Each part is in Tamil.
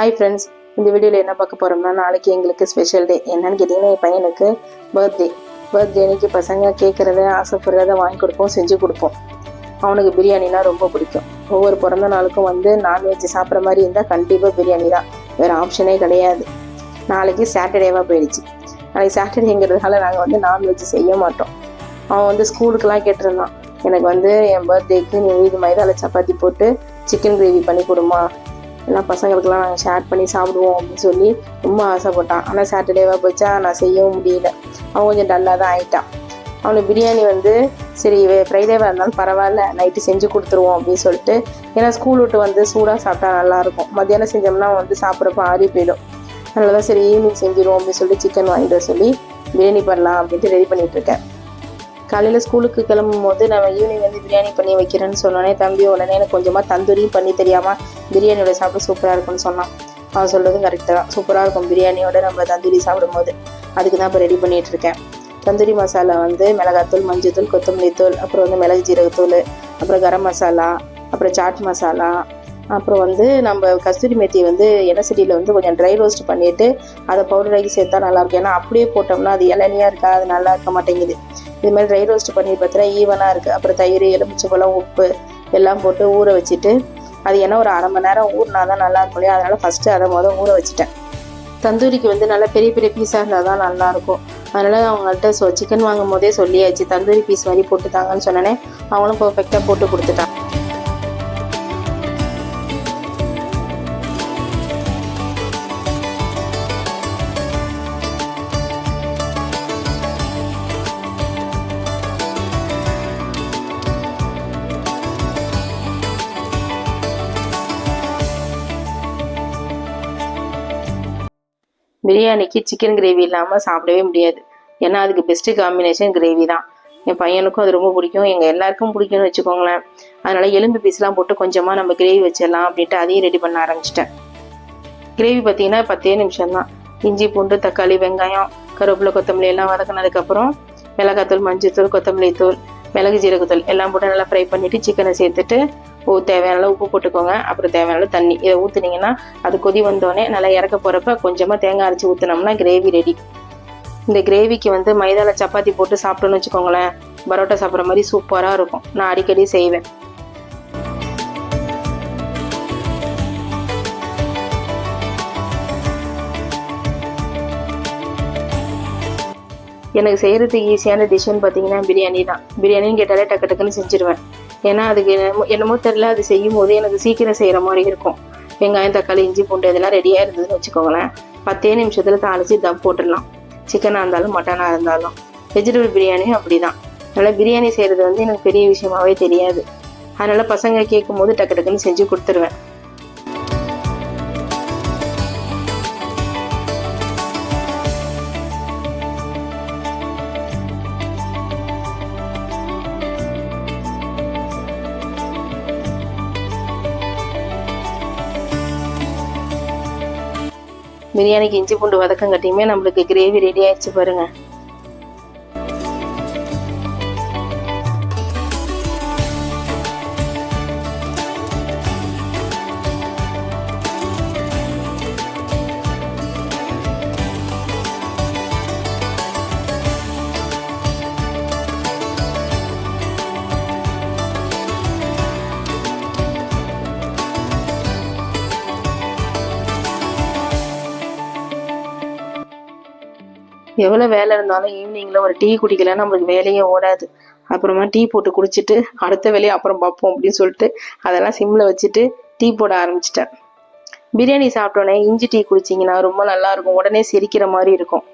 ஹாய் ஃப்ரெண்ட்ஸ் இந்த வீடியோவில் என்ன பார்க்க போகிறோம்னா நாளைக்கு எங்களுக்கு ஸ்பெஷல் டே என்னன்னு கேட்டிங்கன்னா என் பையனுக்கு பர்த்டே பர்த்டே அன்னைக்கு பசங்க கேட்குறத ஆசைப்படுறத வாங்கி கொடுப்போம் செஞ்சு கொடுப்போம். அவனுக்கு பிரியாணினா ரொம்ப பிடிக்கும். ஒவ்வொரு பிறந்த நாளுக்கும் வந்து நான்வெஜ் சாப்பிட்ற மாதிரி இருந்தால் கண்டிப்பாக பிரியாணி தான். வேறு ஆப்ஷனே கிடையாது. நாளைக்கு சாட்டர்டேவாக போயிடுச்சு. நாளைக்கு சாட்டர்டேங்கிறதுனால நாங்கள் வந்து நான்வெஜ் செய்ய மாட்டோம். அவன் வந்து ஸ்கூலுக்கெலாம் கேட்டிருந்தான். எனக்கு வந்து என் பர்த்டேக்கு நீ இது மைதாவில் சப்பாத்தி போட்டு சிக்கன் கிரேவி பண்ணி கொடுமா. எல்லாம் பசங்களுக்கெல்லாம் நாங்கள் ஷேர் பண்ணி சாப்பிடுவோம் அப்படின்னு சொல்லி ரொம்ப ஆசைப்பட்டான். ஆனால் சாட்டர்டேவாக போச்சா? நான் செய்யவும் முடியல. அவன் கொஞ்சம் டல்லாக தான் ஆயிட்டான். அவனுக்கு பிரியாணி வந்து சரி ஃப்ரைடேவாக இருந்தாலும் பரவாயில்ல நைட்டு செஞ்சு கொடுத்துருவோம் அப்படின்னு சொல்லிட்டு ஏன்னா ஸ்கூல் விட்டு வந்து சூடாக சாப்பிட்டா நல்லாயிருக்கும் மத்தியானம் செஞ்சோம்னா அவன் வந்து சாப்பிட்றப்ப ஆறி போயிடும். அதனால தான் சரி ஈவினிங் செஞ்சிடும் அப்படின்னு சொல்லிட்டு சிக்கன் வாங்கிட்டு சொல்லி பிரியாணி பண்ணலாம் அப்படின்ட்டு ரெடி பண்ணிகிட்ருக்கேன் காலையில் ஸ்கூலுக்கு கிளம்பும் போது நம்ம ஈவினிங் வந்து பிரியாணி பண்ணி வைக்கிறேன்னு சொன்னோடனே தம்பி உடனே எனக்கு கொஞ்சமாக தந்தூரியும் பண்ணி தெரியாமல் பிரியாணியோட சாப்பிட சூப்பராக இருக்கும்னு சொன்னான். அவன் சொல்கிறதும் கரெக்டாக தான். சூப்பராக இருக்கும் பிரியாணியோட நம்ம தந்தூரி சாப்பிடும்போது. அதுக்கு தான் இப்போ ரெடி பண்ணிகிட்டு இருக்கேன். தந்தூரி மசாலா வந்து மிளகாத்தூள் மஞ்சத்தூள் கொத்தமல்லி தூள் அப்புறம் வந்து மிளகு ஜீரகத்தூள் அப்புறம் கரம் மசாலா அப்புறம் சாட் மசாலா அப்புறம் வந்து நம்ம கஸ்தூரி மேத்தி வந்து எண்ணெய் சட்டியில் வந்து கொஞ்சம் ட்ரை ரோஸ்ட் பண்ணிவிட்டு அதை பவுடர் ஆகி சேர்த்தா நல்லாயிருக்கும் ஏன்னா அப்படியே போட்டோம்னா அது இளநியாக இருக்கா? அது நல்லா இருக்க மாட்டேங்குது. இது மாதிரி ட்ரை ரோஸ்ட் பண்ணி பார்த்தீங்கன்னா ஈவனாக இருக்குது அப்புறம் தயிர் எலுமிச்சம்பழம் உப்பு எல்லாம் போட்டு ஊற வச்சுட்டு அது ஏன்னா ஒரு அரை மணி நேரம் ஊறினா தான் நல்லா இருக்கும் இல்லையா? அதனால் ஃபஸ்ட்டு அதை முதல் ஊற வச்சுட்டேன். தந்தூரிக்கு வந்து நல்லா பெரிய பெரிய பீஸாக இருந்தால் தான் நல்லாயிருக்கும் அதனால் அவங்கள்ட்ட சொ சிக்கன் வாங்கும் போதே சொல்லியாச்சு தந்தூரி பீஸ் மாதிரி போட்டு தாங்கன்னு சொன்னோன்னே அவங்களும் பர்ஃபெக்டாக போட்டு கொடுத்துட்டான் பிரியாணிக்கு சிக்கன் கிரேவி இல்லாமல் சாப்பிடவே முடியாது. ஏன்னா அதுக்கு பெஸ்ட்டு காம்பினேஷன் கிரேவி தான். என் பையனுக்கும் அது ரொம்ப பிடிக்கும். எங்கள் எல்லாருக்கும் பிடிக்கும்னு வச்சுக்கோங்களேன். அதனால் எலும்பு பீஸ்லாம் போட்டு கொஞ்சமாக நம்ம கிரேவி வச்சிடலாம் அப்படின்ட்டு அதையும் ரெடி பண்ண ஆரம்பிச்சிட்டேன். கிரேவி பார்த்தீங்கன்னா பத்தே நிமிஷம் தான் இஞ்சி பூண்டு தக்காளி வெங்காயம் கருவேப்பிலை கொத்தமல்லி எல்லாம் வதக்கினதுக்கப்புறம் மிளகாத்தூள் மஞ்சத்தூள் கொத்தமல்லி தூள் மிளகு ஜீரகத்தூள் எல்லாம் போட்டு நல்லா ஃப்ரை பண்ணிவிட்டு சிக்கனை சேர்த்துட்டு ஓ தேவையான அளவு உப்பு போட்டுக்கோங்க. அப்புறம் தேவையான தண்ணி. இதை ஊற்றுனீங்கன்னா அது கொதி வந்தோடனே நல்லா இறக்க போகிறப்ப கொஞ்சமாக தேங்காய் அரைச்சி ஊற்றினோம்னா கிரேவி ரெடி இந்த கிரேவிக்கு வந்து மைதாவில் சப்பாத்தி போட்டு சாப்பிட்டோன்னு வச்சுக்கோங்களேன் பரோட்டா சாப்பிட்ற மாதிரி சூப்பராக இருக்கும். நான் அடிக்கடி செய்வேன். எனக்கு செய்கிறதுக்கு ஈஸியான டிஷ்ஷுன்னு பார்த்தீங்கன்னா பிரியாணி தான். பிரியாணின்னு கேட்டாலே டக்கு டக்குன்னு செஞ்சுருவேன். ஏன்னா அதுக்கு என்னமோ என்னமோ தெரில அது செய்யும் போது எனக்கு சீக்கிரம் செய்கிற மாதிரி இருக்கும். வெங்காயம் தக்காளி இஞ்சி பூண்டு இதெல்லாம் ரெடியாக இருந்ததுன்னு வச்சுக்கோங்களேன். பத்தே நிமிஷத்தில் தாளித்து தம் போட்டுடலாம். சிக்கனாக இருந்தாலும் மட்டனாக இருந்தாலும். வெஜிடபிள் பிரியாணியும் அப்படி தான் அதனால் பிரியாணி செய்கிறது வந்து எனக்கு பெரிய விஷயமாவே தெரியாது. அதனால் பசங்க கேட்கும் போது டக்கு டக்குன்னு செஞ்சு கொடுத்துருவேன். பிரியாணிக்கு இஞ்சி பூண்டு வதக்கம் கட்டியுமே நம்மளுக்கு கிரேவி ரெடி ஆயிடுச்சு பாருங்க. எவ்வளோ வேலை இருந்தாலும் ஈவினிங்கில் ஒரு டீ குடிக்கலன்னா நம்மளுக்கு வேலையே ஓடாது. அப்புறமா டீ போட்டு குடிச்சிட்டு அடுத்த வேலையை அப்புறம் பார்ப்போம் அப்படின்னு சொல்லிட்டு அதெல்லாம் சிம்மில் வச்சுட்டு டீ போட ஆரம்பிச்சிட்டேன். பிரியாணி சாப்பிட்டோன்னே இஞ்சி டீ குடிச்சிங்கன்னா ரொம்ப நல்லாயிருக்கும் உடனே சிரிக்கிற மாதிரி இருக்கும்.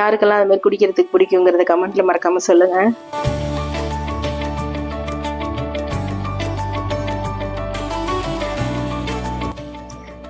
யாருக்கெல்லாம் அது மாதிரி குடிக்கிறதுக்கு பிடிக்குங்கிறத கமெண்ட்டில் மறக்காமல் சொல்லுங்கள்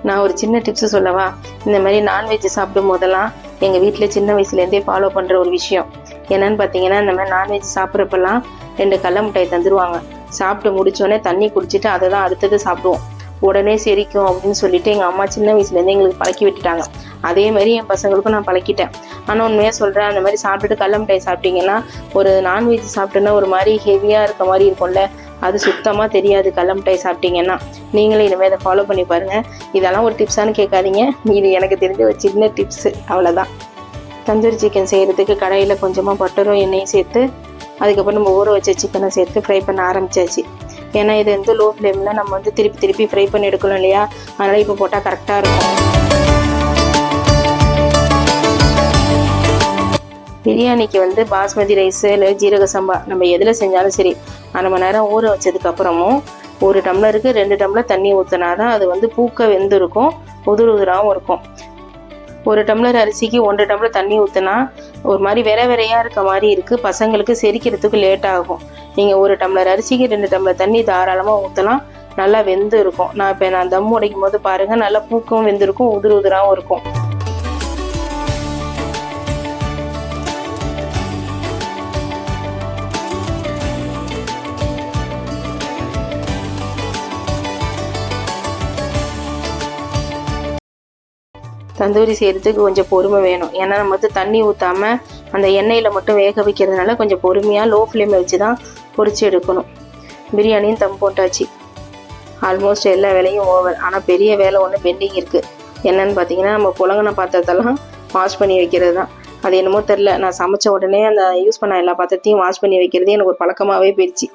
நான் ஒரு சின்ன டிப்ஸ் சொல்லவா? இந்த மாதிரி நான்வெஜ் சாப்பிடும் போதெல்லாம் எங்கள் வீட்டில் சின்ன வயசுலேருந்தே ஃபாலோ பண்ணுற ஒரு விஷயம். என்னன்னு பார்த்தீங்கன்னா இந்த மாதிரி நான்வெஜ் சாப்பிட்றப்பெல்லாம் ரெண்டு கடல மிட்டாய் தந்துடுவாங்க சாப்பிட்டு முடிச்சோடனே தண்ணி குடிச்சிட்டு அதை தான் அடுத்தது சாப்பிடுவோம். உடனே செரிக்கும் அப்படின்னு சொல்லிட்டு எங்கள் அம்மா சின்ன வயசுலேருந்து எங்களுக்கு பழக்கி விட்டுட்டாங்க. அதே மாதிரி என் பசங்களுக்கும் நான் பழக்கிட்டேன். ஆனால் உண்மையாக சொல்கிறேன் அந்த மாதிரி சாப்பிட்டுட்டு கடல மிட்டாய் சாப்பிட்டீங்கன்னா ஒரு நான்வெஜ் சாப்பிட்டோன்னா ஒரு மாதிரி ஹெவியாக இருக்க மாதிரி இருக்கும்ல. அது சுத்தமாக தெரியாது. கடல சாப்பிட்டீங்கன்னா நீங்களும் இனிமேல் இதை ஃபாலோ பண்ணி பாருங்கள் இதெல்லாம் ஒரு டிப்ஸானு கேட்காதீங்க. இது எனக்கு தெரிஞ்ச ஒரு சின்ன டிப்ஸு அவ்வளோதான் தந்தூரி சிக்கன் செய்கிறதுக்கு கடையில் கொஞ்சமாக பட்டரும் எண்ணெயும் சேர்த்து அதுக்கப்புறம் நம்ம ஊற வச்ச சிக்கனை சேர்த்து ஃப்ரை பண்ண ஆரம்பிச்சாச்சு. ஏன்னா இது வந்து லோ ஃப்ளேமில் நம்ம வந்து திருப்பி திருப்பி ஃப்ரை பண்ணி எடுக்கணும் இல்லையா? அதனால் இப்போ போட்டால் கரெக்டாக இருக்கும். பிரியாணிக்கு வந்து பாஸ்மதி ரைஸு இல்லை ஜீரக சம்பா நம்ம எதில் செஞ்சாலும் சரி அரை மணி நேரம் ஊற வச்சதுக்கப்புறமும் ஒரு டம்ளருக்கு ரெண்டு டம்ளர் தண்ணி ஊற்றினா தான் அது வந்து பூக்க வெந்திருக்கும் உதிர் உதிராகவும் இருக்கும். ஒரு டம்ளர் அரிசிக்கு ஒன்றரை டம்ளர் தண்ணி ஊற்றினா ஒரு மாதிரி வெற வெறையாக இருக்க மாதிரி இருக்குது பசங்களுக்கு செரிக்கிறதுக்கு லேட் ஆகும். நீங்கள் ஒரு டம்ளர் அரிசிக்கு ரெண்டு டம்ளர் தண்ணி தாராளமாக ஊற்றலாம் நல்லா வெந்து இருக்கும் நான் இப்போ நான் தம் உடைக்கும் போது பாருங்கள் நல்லா பூக்கவும் வெந்திருக்கும் உதிர் உதிராகவும் இருக்கும். தந்தூரி செய்கிறதுக்கு கொஞ்சம் பொறுமை வேணும். ஏன்னா நம்ம வந்து தண்ணி ஊற்றாம அந்த எண்ணெயில் மட்டும் வேக வைக்கிறதுனால கொஞ்சம் பொறுமையாக லோ ஃப்ளேமில் வச்சு தான் பொறிச்சு எடுக்கணும். பிரியாணியும் தம் போட்டாச்சு. ஆல்மோஸ்ட் எல்லா வேலையும் ஓவர் ஆனால் பெரிய வேலை ஒன்று பெண்டிங் இருக்குது என்னன்னு பார்த்தீங்கன்னா நம்ம புலங்கின பாத்திரத்தெல்லாம் வாஷ் பண்ணி வைக்கிறது தான். அது என்னமோ தெரில நான் சமைச்ச உடனே அந்த யூஸ் பண்ண எல்லா பாத்திரத்தையும் வாஷ் பண்ணி வைக்கிறது எனக்கு ஒரு பழக்கமாகவே போயிடுச்சு.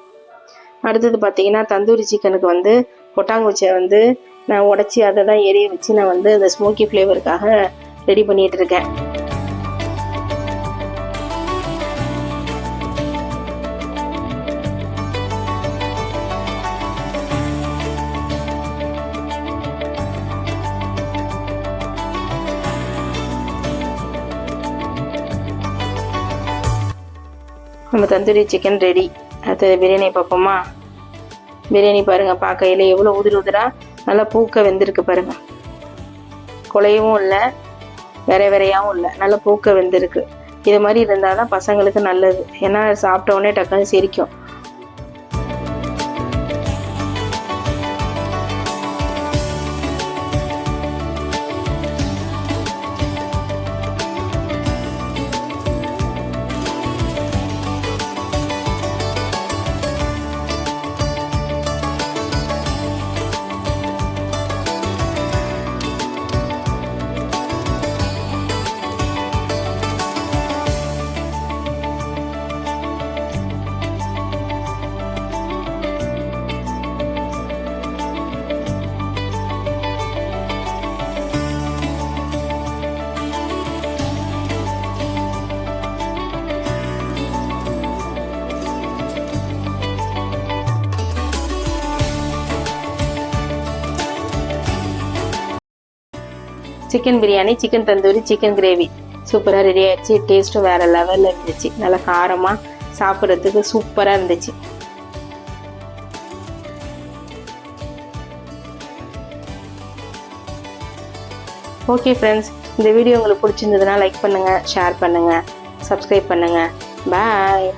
அடுத்தது பார்த்தீங்கன்னா தந்தூரி சிக்கனுக்கு வந்து கொட்டாங்குச்சியை வந்து நான் உடச்சி அதை தான் எரிய வச்சு நான் வந்து அந்த ஸ்மோக்கி ஃப்ளேவருக்காக ரெடி பண்ணிட்டு இருக்கேன். நம்ம தந்தூரி சிக்கன் ரெடி அடுத்தது பிரியாணி பார்ப்போமா? பிரியாணி பாருங்க பார்க்கையில எவ்வளோ உதிர் உதிரா நல்லா பூக்க வெந்திருக்கு பாருங்க. குலையவும் இல்லை வேற வேறையாகவும் இல்லை. நல்லா பூக்க வெந்திருக்கு. இது மாதிரி இருந்தால் தான் பசங்களுக்கு நல்லது. ஏன்னா சாப்பிட்ட உடனே டக்குன்னு சிரிக்கும். Chicken biryani chicken tandoori chicken gravy சூப்பராக ரெடி ஆயிடுச்சு. டேஸ்ட்டும் வேறு லெவலில் இருந்துச்சு. நல்லா காரமாக சாப்பிட்றதுக்கு சூப்பராக இருந்துச்சு. ஓகே ஃப்ரெண்ட்ஸ் இந்த வீடியோ உங்களுக்கு பிடிச்சிருந்ததுன்னா லைக் பண்ணுங்கள் ஷேர் பண்ணுங்கள் சப்ஸ்கிரைப் பண்ணுங்கள் பாய்